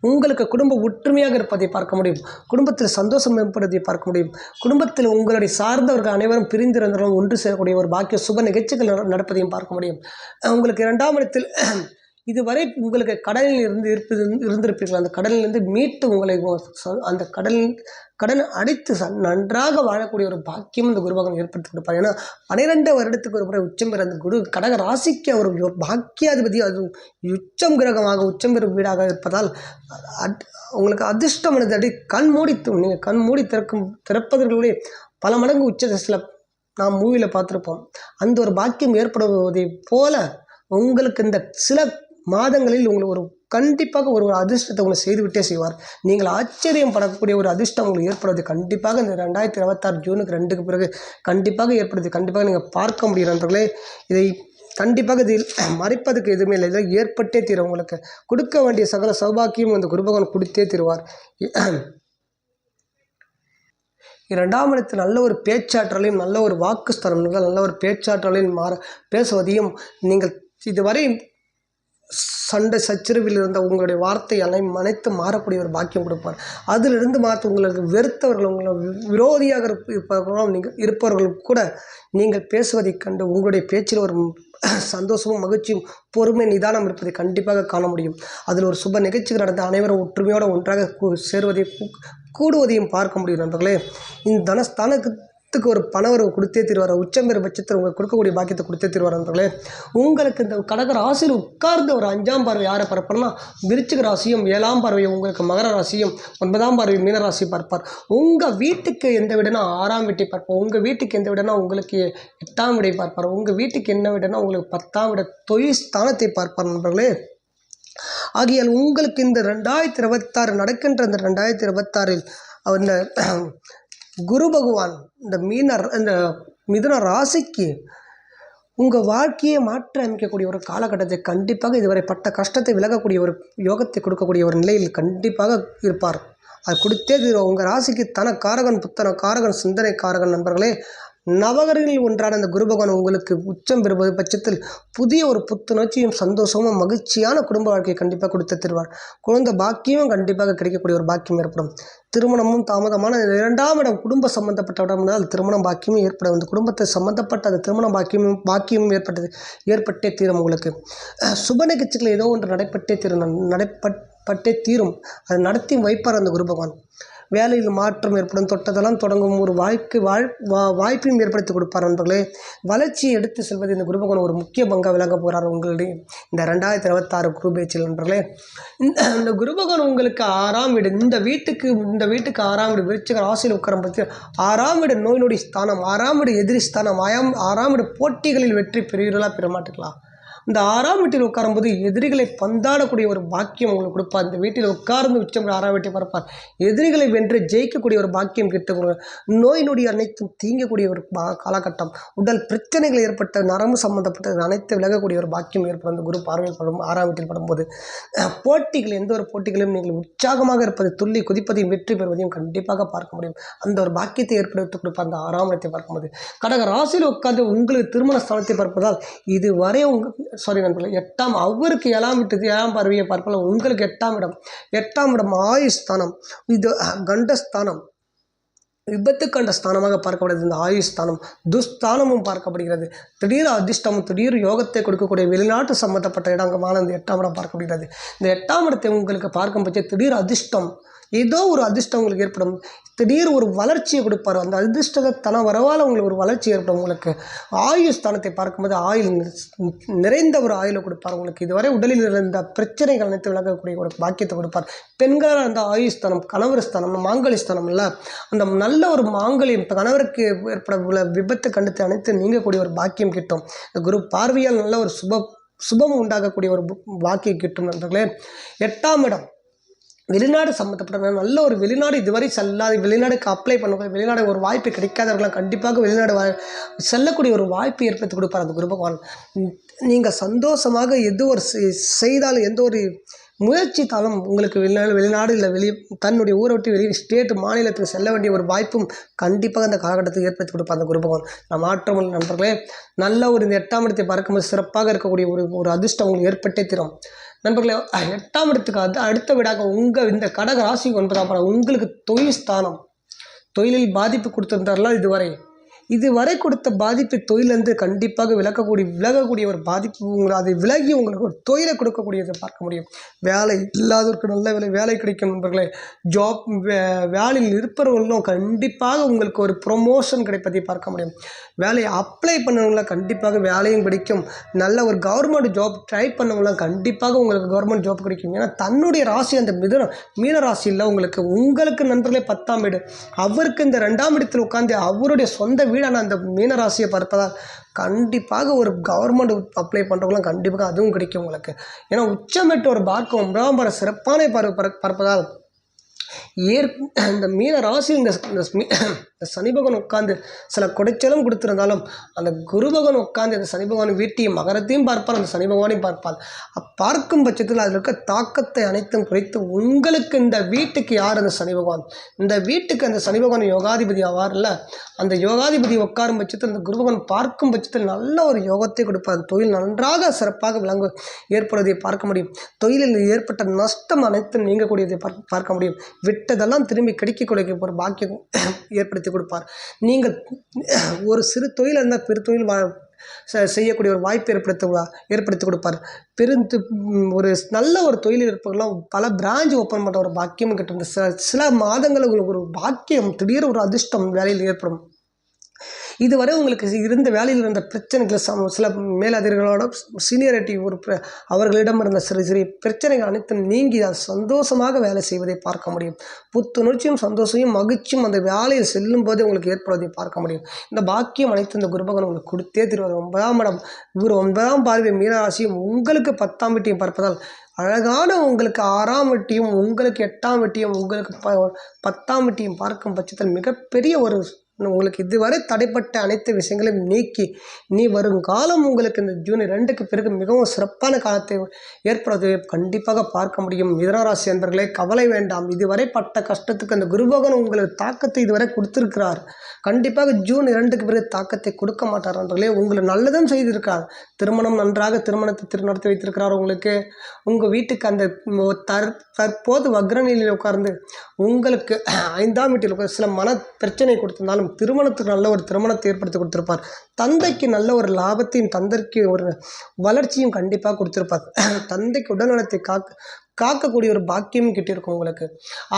உங்களுக்கு குடும்ப ஒற்றுமையாக இருப்பதை பார்க்க முடியும். குடும்பத்தில் சந்தோஷம் மேம்படுவதை பார்க்க முடியும். குடும்பத்தில் உங்களுடைய சார்ந்தவர்கள் அனைவரும் பிரிந்திருந்தாலும் ஒன்று சேரக்கூடிய ஒரு பாக்கிய சுப நிகழ்ச்சிகள் நடப்பதையும் பார்க்க முடியும். உங்களுக்கு இரண்டாம் இடத்தில் இதுவரை உங்களுக்கு கடலில் இருந்து இருப்பது இருந்திருப்பீர்கள். அந்த கடலிலிருந்து மீட்டு உங்களை ச- அந்த கடல் கடன் அடைத்து ச- நன்றாக வாழக்கூடிய ஒரு பாக்கியம் இந்த குருபகவான் ஏற்படுத்தி கொடுப்பார். ஏன்னா பன்னிரெண்டு வருடத்துக்கு ஒரு முறை உச்சம் பெற அந்த குரு கடக ராசிக்கு அவர் ஒரு பாக்கியாதிபதி அது உச்சம் கிரகமாக உச்சம் பெறும் வீடாக இருப்பதால் உங்களுக்கு அதிர்ஷ்டமானது அடி கண் மூடி நீங்கள் கண் மூடி திறக்கும் திறப்பதற்குள்ளே பல மடங்கு உச்ச சில நாம் மூவியில் பார்த்துருப்போம். அந்த ஒரு பாக்கியம் ஏற்படுவதை போல உங்களுக்கு இந்த சில மாதங்களில் உங்களுக்கு ஒரு கண்டிப்பாக ஒரு ஒரு அதிர்ஷ்டத்தை உங்களை செய்துவிட்டே செய்வார். நீங்கள் ஆச்சரியம் படக்கூடிய ஒரு அதிர்ஷ்டம் உங்களுக்கு ஏற்படுவது கண்டிப்பாக இந்த ரெண்டாயிரத்தி இருபத்தாறு ஜூனுக்கு ரெண்டுக்கு பிறகு கண்டிப்பாக ஏற்படுது. கண்டிப்பாக நீங்கள் பார்க்க முடியும் நண்பர்களே. இதை கண்டிப்பாக இதில் மறைப்பதுக்கு எதுவுமே இல்லை. இதில் ஏற்பட்டே தீரும். உங்களுக்கு கொடுக்க வேண்டிய சகல சௌபாக்கியம் அந்த குருபகவான் கொடுத்தே தருவார். இரண்டாம் இடத்தில் நல்ல ஒரு பேச்சாற்றலையும் நல்ல ஒரு வாக்குஸ்தலம் நல்ல ஒரு பேச்சாற்றலையும் மாற பேசுவதையும் நீங்கள் இதுவரை சண்டை சச்சரவில் இருந்த உங்களுடைய வார்த்தை எல்லாம் மனைத்து மாறக்கூடிய ஒரு பாக்கியம் கொடுப்பார். அதிலிருந்து மாற்ற உங்களுக்கு வெறுத்தவர்கள் உங்களை விரோதியாக இருப்ப- இருப்பவர்களும் நீங்கள் இருப்பவர்களும் கூட நீங்கள் பேசுவதைக் கண்டு உங்களுடைய பேச்சில் ஒரு சந்தோஷமும் மகிழ்ச்சியும் பொறுமை நிதானம் இருப்பதை கண்டிப்பாக காண முடியும். அதில் ஒரு சுப நிகழ்ச்சிகள் நடந்த அனைவரும் ஒற்றுமையோடு ஒன்றாக கூ- சேருவதை கூடுவதையும் பார்க்க முடியும் நண்பர்களே. இந்த பத்துக்கு ஒரு பணவரவு கொடுத்தே திருவார்? உச்சம் பெறும் பட்சத்தில் உங்களுக்கு கொடுக்கக்கூடிய பாக்கியத்தை கொடுத்தே தருவார் நண்பர்களே? உங்களுக்கு இந்த கடக ராசியில் உட்கார்ந்து ஒரு அஞ்சாம் பார்வை யாரை பார்ப்பார்னா விருச்சிக ராசியும் ஏழாம் பார்வையும் உங்களுக்கு மகர ராசியும் ஒன்பதாம் பார்வையும் மீன ராசி பார்ப்பார். உங்கள் வீட்டுக்கு எந்த விடனா ஆறாம் வீட்டை பார்ப்பார் உங்கள் வீட்டுக்கு எந்த விடனா உங்களுக்கு எட்டாம் விடை பார்ப்பார். உங்கள் வீட்டுக்கு என்ன விடனா உங்களுக்கு பத்தாம் விட தொழில் ஸ்தானத்தை பார்ப்பார் நண்பர்களே. ஆகியால் உங்களுக்கு இந்த ரெண்டாயிரத்தி இருபத்தாறு நடக்கின்ற இந்த ரெண்டாயிரத்தி இருபத்தாறில் அந்த குரு பகவான் இந்த மீனர் இந்த மிதுன ராசிக்கு உங்கள் வாழ்க்கையை மாற்றி அமைக்கக்கூடிய ஒரு காலகட்டத்தை கண்டிப்பாக இதுவரை பட்ட கஷ்டத்தை விலகக்கூடிய ஒரு யோகத்தை கொடுக்கக்கூடிய ஒரு நிலையில் கண்டிப்பாக இருப்பார். அது கொடுத்தே தீரும். உங்கள் ராசிக்கு தன காரகன் புத்தன காரகன் சிந்தனை காரகன் நண்பர்களே நவகரங்களில் ஒன்றான அந்த குரு பகவான் உங்களுக்கு உச்சம் பெறுவது பட்சத்தில் புதிய ஒரு புத்துணர்ச்சியும் சந்தோஷமும் மகிழ்ச்சியான குடும்ப வாழ்க்கையை கண்டிப்பாக கொடுத்து தருவார் குழந்தை பாக்கியமும் கண்டிப்பாக கிடைக்கக்கூடிய ஒரு பாக்கியம் ஏற்படும். திருமணமும் தாமதமான இரண்டாம் இடம் குடும்ப சம்பந்தப்பட்ட இடம் இருந்தால் திருமணம் பாக்கியமும் ஏற்படும். அந்த குடும்பத்தை சம்பந்தப்பட்ட அந்த திருமணம் பாக்கியமும் பாக்கியமும் ஏற்பட்டது ஏற்பட்டே தீரும் உங்களுக்கு. சுப நிகழ்ச்சிகள் ஏதோ ஒன்று நடைபெற்றே தீரும் நடைபட் பட்டே தீரும். அதை நடத்தி வைப்பார் அந்த குரு பகவான் வேலையில் மாற்றம் ஏற்படும் தொட்டதெல்லாம் தொடங்கும் ஒரு வாழ்க்கை வாழ் வா வாய்ப்பையும் ஏற்படுத்தி கொடுப்பார் நண்பர்களே. வளர்ச்சியை எடுத்து செல்வது இந்த குருபகவான் ஒரு முக்கிய பங்காக விளங்க போகிறார் உங்களுடைய இந்த ரெண்டாயிரத்தி இருபத்தாறு குரு பேச்சில் நண்பர்களே. இந்த இந்த குருபகவான் உங்களுக்கு ஆறாம் வீடு இந்த வீட்டுக்கு இந்த வீட்டுக்கு ஆறாம் வீடு விருச்சிக ராசியில் உட்காரம் பற்றி ஆறாம் வீடு நோய் நொடி ஸ்தானம் ஆறாம் வீடு எதிரி ஸ்தானம் ஆயாம் ஆறாம் வீடு போட்டிகளில் வெற்றி பெறுவீர்களா பெற மாட்டீங்களா இந்த ஆறாம் வீட்டில் உட்காரும்போது எதிரிகளை பந்தாடக்கூடிய ஒரு பாக்கியம் உங்களுக்கு கொடுப்பார். இந்த வீட்டில் உட்கார்ந்து உச்சம் ஆறாம் வீட்டை பார்ப்பார் எதிரிகளை வென்று ஜெயிக்கக்கூடிய ஒரு பாக்கியம் கிட்ட நோய் நொடி அனைத்தும் தீங்கக்கூடிய ஒரு பா காலகட்டம். உடல் பிரச்சனைகள் ஏற்பட்ட நரம்பு சம்பந்தப்பட்ட அனைத்து விலகக்கூடிய ஒரு பாக்கியம் ஏற்படும். அந்த குரு பார்வையில் படும் ஆறாம் வீட்டில் படும்போது. போட்டிகள் எந்த ஒரு போட்டிகளையும் நீங்கள் உற்சாகமாக இருப்பது துள்ளி குதிப்பதையும் வெற்றி பெறுவதையும் கண்டிப்பாக பார்க்க முடியும். அந்த ஒரு பாக்கியத்தை ஏற்படுத்தி கொடுப்பார் அந்த ஆறாம் இடத்தை பார்க்கும்போது. கடக ராசியில் உட்கார்ந்து உங்களுக்கு திருமண ஸ்தானத்தை பார்ப்பதால் இதுவரை உங்கள் சாரி நண்பர்களே எட்டாம் அவருக்கு ஏழாம் விட்டு ஏழாம் பார்வையை பார்ப்பல உங்களுக்கு எட்டாம் இடம். எட்டாம் இடம் ஆயுஸ்தானம் இது கண்டஸ்தானம். விபத்து கண்ட ஸ்தானமாக பார்க்கப்படுகிறது. இந்த ஆயுஷ் ஸ்தானம் துஸ்தானமும் பார்க்கப்படுகிறது. திடீர் அதிர்ஷ்டமும் திடீர் யோகத்தை கொடுக்கக்கூடிய வெளிநாட்டு சம்மந்தப்பட்ட இடங்கமான இந்த எட்டாம் இடம் பார்க்கப்படுகிறது. இந்த எட்டாம் இடத்தை உங்களுக்கு பார்க்கும் பட்சம் திடீர் அதிர்ஷ்டம் ஏதோ ஒரு அதிர்ஷ்டம் உங்களுக்கு ஏற்படும். திடீர் ஒரு வளர்ச்சியை கொடுப்பார். அந்த அதிர்ஷ்டத்தை தன வரவால் உங்களுக்கு ஒரு வளர்ச்சி ஏற்படும் உங்களுக்கு. ஆயுள் ஸ்தானத்தை பார்க்கும்போது ஆயுள் நிறைந்த ஒரு ஆயுளை கொடுப்பார் உங்களுக்கு. இதுவரை உடலில் இருந்த பிரச்சனைகள் அனைத்து விளக்கக்கூடிய ஒரு பாக்கியத்தை கொடுப்பார். பெண்களாக அந்த ஆயுள் ஸ்தானம் கணவர் ஸ்தானம் மாங்கலி ஸ்தானம் இல்லை. அந்த நல்ல நல்ல ஒரு மாங்கல்யம் இப்போ கணவருக்கு ஏற்பட உள்ள விபத்து கண்டுத்து அனைத்து நீங்கக்கூடிய ஒரு பாக்கியம் கிட்டும். இந்த குரு பார்வையால் நல்ல ஒரு சுப சுபம் உண்டாகக்கூடிய ஒரு வாக்கியம் பாக்கியம் கிட்டும் நண்பர்களே. எட்டாம் இடம் வெளிநாடு சம்மந்தப்பட்ட நல்ல ஒரு வெளிநாடு இதுவரை செல்லாத வெளிநாடுக்கு அப்ளை பண்ண வெளிநாடு ஒரு வாய்ப்பு கிடைக்காதவர்களாம் கண்டிப்பாக வெளிநாடு வா செல்லக்கூடிய ஒரு வாய்ப்பு ஏற்படுத்தி கொடுப்பார் அந்த குரு பகவான். நீங்கள் சந்தோஷமாக எது ஒரு செய்- செய்தாலும் எந்த ஒரு முயற்சித்தாலும் உங்களுக்கு வெளிநாடு வெளிநாடு இல்லை வெளி தன்னுடைய ஊரை விட்டு வெளியே ஸ்டேட் மாநிலத்துக்கு செல்ல வேண்டிய ஒரு வாய்ப்பும் கண்டிப்பாக அந்த காலகட்டத்தில் ஏற்படுத்தி கொடுப்பார் அந்த குரு பகவான். நான் மாற்றமில்லை நண்பர்களே நல்ல ஒரு இந்த எட்டாம் இடத்தை பார்க்கும்போது சிறப்பாக இருக்கக்கூடிய ஒரு ஒரு அதிர்ஷ்டம் உங்களுக்கு ஏற்பட்டே தரும். நண்பர்களே எட்டாம் இடத்துக்கு அது அடுத்த விடாக உங்கள் இந்த கடக ராசி ஒன்பதாம் படம் உங்களுக்கு தொழில் ஸ்தானம். தொழிலில் பாதிப்பு கொடுத்துருந்தாரெல்லாம் இதுவரை? இதுவரை கொடுத்த பாதிப்பு தொழிலேருந்து கண்டிப்பாக விலகக்கூடிய விலகக்கூடிய ஒரு பாதிப்பு உங்களை அதை விலகி உங்களுக்கு ஒரு தொழிலை கொடுக்கக்கூடியதை பார்க்க முடியும். வேலை இல்லாதவருக்கு நல்ல வேலை வேலை கிடைக்கும் நண்பர்களே. ஜாப் வேலையில் இருப்பவர்களும் கண்டிப்பாக உங்களுக்கு ஒரு ப்ரொமோஷன் கிடைப்பதை பார்க்க முடியும். வேலையை அப்ளை பண்ணவங்களாம் கண்டிப்பாக வேலையும் கிடைக்கும். நல்ல ஒரு கவர்மெண்ட் ஜாப் ட்ரை பண்ணவங்களாம் கண்டிப்பாக உங்களுக்கு கவர்மெண்ட் ஜாப் கிடைக்கும். ஏன்னா தன்னுடைய ராசி அந்த மிதனம் மீன ராசியில் உங்களுக்கு உங்களுக்கு நண்பர்களே பத்தாம் வீடு. அவருக்கு இந்த ரெண்டாம் இடத்தில் உட்காந்து அவருடைய சொந்த வீடு வீடான அந்த மீனராசியை பார்ப்பதால் கண்டிப்பாக ஒரு கவர்மெண்ட் அப்ளை பண்ணுறவங்களாம் கண்டிப்பாக அதுவும் கிடைக்கும் உங்களுக்கு. ஏன்னா உச்சமிட்டு ஒரு பாக்கம் ஒன்பதாம் சிறப்பான பார்ப்ப பார்ப்பதால் ஏற் இந்த மீன ராசி இந்த இந்த ஸ்மி- இந்த சனி பகவான் உட்காந்து சில குடைச்சலும் கொடுத்துருந்தாலும் அந்த குரு பகவான் உட்காந்து அந்த சனி பகவான் வீட்டையும் மகரத்தையும் பார்ப்பார் அந்த சனி பகவானையும் பார்ப்பார். பார்க்கும் பட்சத்தில் அதில் இருக்க தாக்கத்தை அனைத்தும் குறைத்து உங்களுக்கு இந்த வீட்டுக்கு யார் அந்த சனி பகவான்? இந்த வீட்டுக்கு அந்த சனி பகவான் யோகாதிபதி ஆவார்ல அந்த யோகாதிபதி உட்காரும் பட்சத்தில் அந்த குரு பகவான் பார்க்கும் பட்சத்தில் நல்ல ஒரு யோகத்தை கொடுப்பார். தொழில் நன்றாக சிறப்பாக விளங்கு ஏற்படுவதை பார்க்க முடியும். தொழிலில் ஏற்பட்ட நஷ்டம் அனைத்தும் நீங்கக்கூடியதை பார்க்க பார்க்க முடியும். விட்டதெல்லாம் திரும்பி கிடைக்கக்கூடிய ஒரு பாக்கியம் ஏற்படுத்தி கொடுப்பார். நீங்கள் ஒரு சிறு தொழில் இருந்தால் பெரு தொழில் வா செய்யக்கூடிய ஒரு வாய்ப்பு ஏற்படுத்த ஏற்படுத்தி கொடுப்பார். பெருந்து ஒரு நல்ல ஒரு தொழில் இருப்பவர்களாம் பல பிரான்ச் ஓப்பன் பண்ணுற ஒரு பாக்கியம் கிட்ட சில சில மாதங்கள் ஒரு பாக்கியம் திடீர் ஒரு அதிர்ஷ்டம் வேலையில் ஏற்படும். இதுவரை உங்களுக்கு இருந்த வேலையில் இருந்த பிரச்சனைகள் சம சில மேலதிகாரிகளோட சீனியாரிட்டி ஒரு பிர- அவர்களிடம் இருந்த சிறு சிறிய பிரச்சனைகள் அனைத்தும் நீங்கி அது சந்தோஷமாக வேலை செய்வதை பார்க்க முடியும். புத்துணர்ச்சியும் சந்தோஷமும் மகிழ்ச்சியும் அந்த வேலையில் செல்லும் போதே உங்களுக்கு ஏற்படுவதை பார்க்க முடியும். இந்த பாக்கியம் அனைத்து இந்த குருபகன் உங்களுக்கு கொடுத்தே திருவார். ஒன்பதாம் இடம் இவர் ஒன்பதாம் பார்வை மீனராசியும் உங்களுக்கு பத்தாம் வீட்டையும் பார்ப்பதால் அழகான உங்களுக்கு ஆறாம் வெட்டியும் உங்களுக்கு எட்டாம் வெட்டியும் உங்களுக்கு ப பத்தாம் வெட்டியும் பார்க்கும் பட்சத்தில் மிகப்பெரிய ஒரு உங்களுக்கு இதுவரை தடைப்பட்ட அனைத்து விஷயங்களையும் நீக்கி நீ வரும் காலம் உங்களுக்கு இந்த ஜூன் ரெண்டுக்கு பிறகு மிகவும் சிறப்பான காலத்தை ஏற்படுவதை கண்டிப்பாக பார்க்க முடியும். மிதனராசி என்பர்களே கவலை வேண்டாம். இதுவரை பட்ட கஷ்டத்துக்கு அந்த குருபகன் உங்களுக்கு தாக்கத்தை இதுவரை கொடுத்திருக்கிறார். கண்டிப்பாக ஜூன் இரண்டுக்கு பிறகு தாக்கத்தை கொடுக்க மாட்டார் என்றாலே உங்களை நல்லதும் செய்திருக்கார் திருமணம் நன்றாக திருமணத்தை திரு நடத்தி வைத்திருக்கிறார் உங்களுக்கு. உங்கள் வீட்டுக்கு அந்த தற் தற்போது வக்ரநிலையில் உட்கார்ந்து உங்களுக்கு ஐந்தாம் வீட்டில் உட்கார்ந்து சில மன பிரச்சனை கொடுத்திருந்தாலும் திருமணத்துக்கு நல்ல ஒரு திருமணத்தை ஏற்படுத்தி கொடுத்துருப்பார். தந்தைக்கு நல்ல ஒரு லாபத்தையும் தந்தைக்கு ஒரு வளர்ச்சியும் கண்டிப்பாக கொடுத்துருப்பார். தந்தைக்கு உடல்நலத்தை காக்க காக்கக்கூடிய ஒரு பாக்கியம் கிட்டிருக்கும் உங்களுக்கு.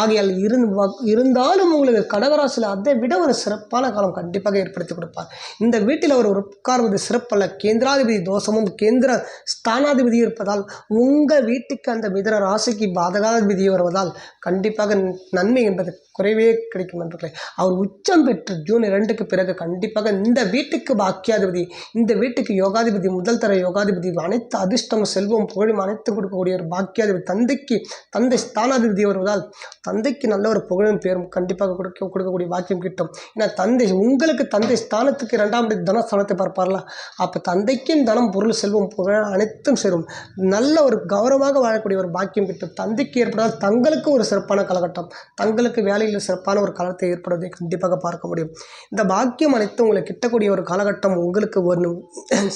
ஆகையால் இருந்து இருந்தாலும் உங்களுக்கு கடகராசியில் அதை விட ஒரு சிறப்பான காலம் கண்டிப்பாக ஏற்படுத்தி கொடுப்பார். இந்த வீட்டில் அவர் உட்கார்வது சிறப்பல்ல. கேந்திராதிபதி தோஷமும் கேந்திர ஸ்தானாதிபதி இருப்பதால் உங்கள் வீட்டுக்கு அந்த மிதர ராசிக்கு பாதகாதிபதி வருவதால் கண்டிப்பாக நன்மை என்பது குறைவே கிடைக்கும் நண்பர்களே. அவர் உச்சம் பெற்று ஜூன் இரண்டுக்கு பிறகு கண்டிப்பாக இந்த வீட்டுக்கு பாக்கியாதிபதி இந்த வீட்டுக்கு யோகாதிபதி முதல் தர யோகாதிபதி அனைத்து அதிர்ஷ்டம் செல்வம் புகழும் அனைத்து கொடுக்கக்கூடிய ஒரு பாக்கியாதிபதி தந்தைக்கு தந்தை ஸ்தானாதிபதி வருவதால் தந்தைக்கு நல்ல ஒரு புகழும் பேரும் கண்டிப்பாக கொடுக்க கொடுக்கக்கூடிய பாக்கியம் கிட்டும். ஏன்னா தந்தை உங்களுக்கு தந்தை ஸ்தானத்துக்கு இரண்டாம் தனஸ்தானத்தை பார்ப்பார்ல. அப்போ தந்தைக்கும் தனம் பொருள் செல்வம் புகழ் அனைத்தும் சேரும். நல்ல ஒரு கௌரவமாக வாழக்கூடிய ஒரு பாக்கியம் கிட்டும். தந்தைக்கு ஏற்படால் தங்களுக்கு ஒரு சிறப்பான காலகட்டம். தங்களுக்கு வேலையில் சிறப்பான ஒரு காலத்தை ஏற்படுவதை கண்டிப்பாக பார்க்க முடியும். இந்த பாக்கியம் அனைத்தும் உங்களை கிட்டக்கூடிய ஒரு காலகட்டம். உங்களுக்கு ஒரு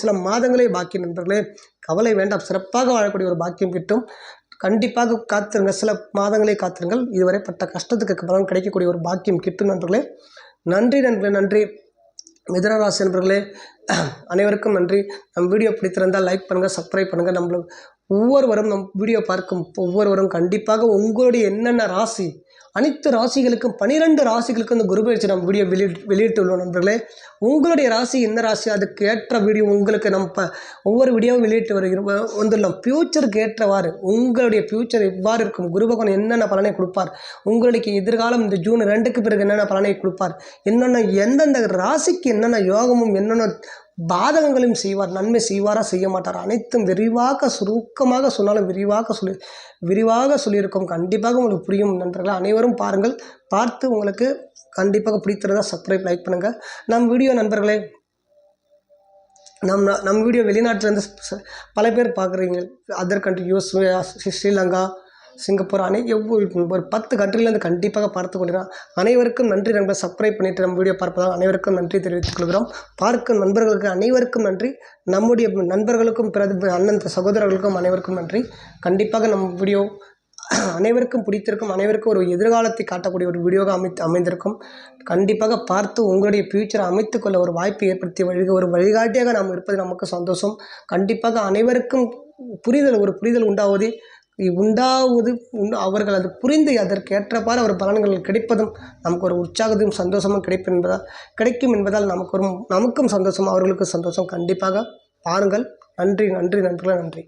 சில மாதங்களே பாக்கியம் நண்பர்களே கவலை வேண்டாம். சிறப்பாக வாழக்கூடிய ஒரு பாக்கியம் கிட்டும். கண்டிப்பாக காத்திருங்க சில மாதங்களே காத்திருங்கள். இதுவரை பட்ட கஷ்டத்துக்கு பலன் கிடைக்கக்கூடிய ஒரு பாக்கியம் கிட்டும் நண்பர்களே. நன்றி நண்பர்களே நன்றி. மிதனராசி நண்பர்களே அனைவருக்கும் நன்றி. நம் வீடியோ பிடித்திருந்தால் லைக் பண்ணுங்கள் சப்ஸ்கிரைப் பண்ணுங்கள் நம்மள ஒவ்வொருவரும் நம் வீடியோ பார்க்கும் ஒவ்வொருவரும் கண்டிப்பாக உங்களுடைய என்னென்ன ராசி அனைத்து ராசிகளுக்கும் பனிரெண்டு ராசிகளுக்கும் இந்த குரு பயிற்சி நம்ம வீடியோ வெளியிட்டு வெளியிட்டுள்ளோம் நண்பர்களே. உங்களுடைய ராசி என்ன ராசி? அதுக்கு ஏற்ற வீடியோ உங்களுக்கு நம்ம ப- ஒவ்வொரு வீடியோவும் வெளியிட்டு வருகிறோம். வந்துள்ளோம். ஃப்யூச்சருக்கு ஏற்றவாறு உங்களுடைய ஃப்யூச்சர் எவ்வாறு இருக்கும்? குரு பகவான் என்னென்ன பலனை கொடுப்பார்? உங்களுக்கு எதிர்காலம் இந்த ஜூன் ரெண்டுக்கு பிறகு என்னென்ன பலனை கொடுப்பார்? என்னென்ன எந்தெந்த ராசிக்கு என்னென்ன யோகமும் என்னென்ன பாதகங்களையும் செய்வார் நன்மை செய்வாரா செய்ய மாட்டார்? அனைத்தும் விரிவாக சுருக்கமாக சொன்னாலும் விரிவாக சொல்லி விரிவாக சொல்லியிருக்கோம். கண்டிப்பாக உங்களுக்கு புரியும் நண்பர்களே. அனைவரும் பாருங்கள். பார்த்து உங்களுக்கு கண்டிப்பாக பிடித்திருந்தா சப்ஸ்கிரைப் லைக் பண்ணுங்கள் நம் வீடியோ நண்பர்களே நம் நம் வீடியோ வெளிநாட்டிலேருந்து பல பேர் பார்க்குறீங்க. Other country US Sri Lanka Singapore அனை எவ்வளோ ஒரு பத்து கண்ட்ரிலேருந்து கண்டிப்பாக பார்த்து கொண்டிருக்கிறோம் அனைவருக்கும் நன்றி நண்பர். சப்ஸ்கிரைப் பண்ணிட்டு நம்ம வீடியோ பார்ப்பதால் அனைவருக்கும் நன்றி தெரிவித்துக் கொள்கிறோம். பார்க்கும் நண்பர்களுக்கு அனைவருக்கும் நன்றி. நம்முடைய நண்பர்களுக்கும் பிறகு அண்ணன் சகோதரர்களுக்கும் அனைவருக்கும் நன்றி. கண்டிப்பாக நம் வீடியோ அனைவருக்கும் பிடித்திருக்கும் அனைவருக்கும் ஒரு எதிர்காலத்தை காட்டக்கூடிய ஒரு வீடியோவாக அமைத்து அமைந்திருக்கும். கண்டிப்பாக பார்த்து உங்களுடைய ஃப்யூச்சரை அமைத்துக்கொள்ள ஒரு வாய்ப்பை ஏற்படுத்தி வழி ஒரு வழிகாட்டியாக நாம் இருப்பது நமக்கு சந்தோஷம். கண்டிப்பாக அனைவருக்கும் புரிதல் ஒரு புரிதல் உண்டாவதே உண்டாவது அவர்கள் அது புரிந்து அதற்கு அவர் பலன்கள் கிடைப்பதும் நமக்கு ஒரு உற்சாகத்தையும் சந்தோஷமும் கிடைக்கும் என்பதால் கிடைக்கும் என்பதால் நமக்கு ஒரு நமக்கும் சந்தோஷம் அவர்களுக்கும் சந்தோஷம். கண்டிப்பாக பாருங்கள். நன்றி நன்றி நண்பர்களே நன்றி.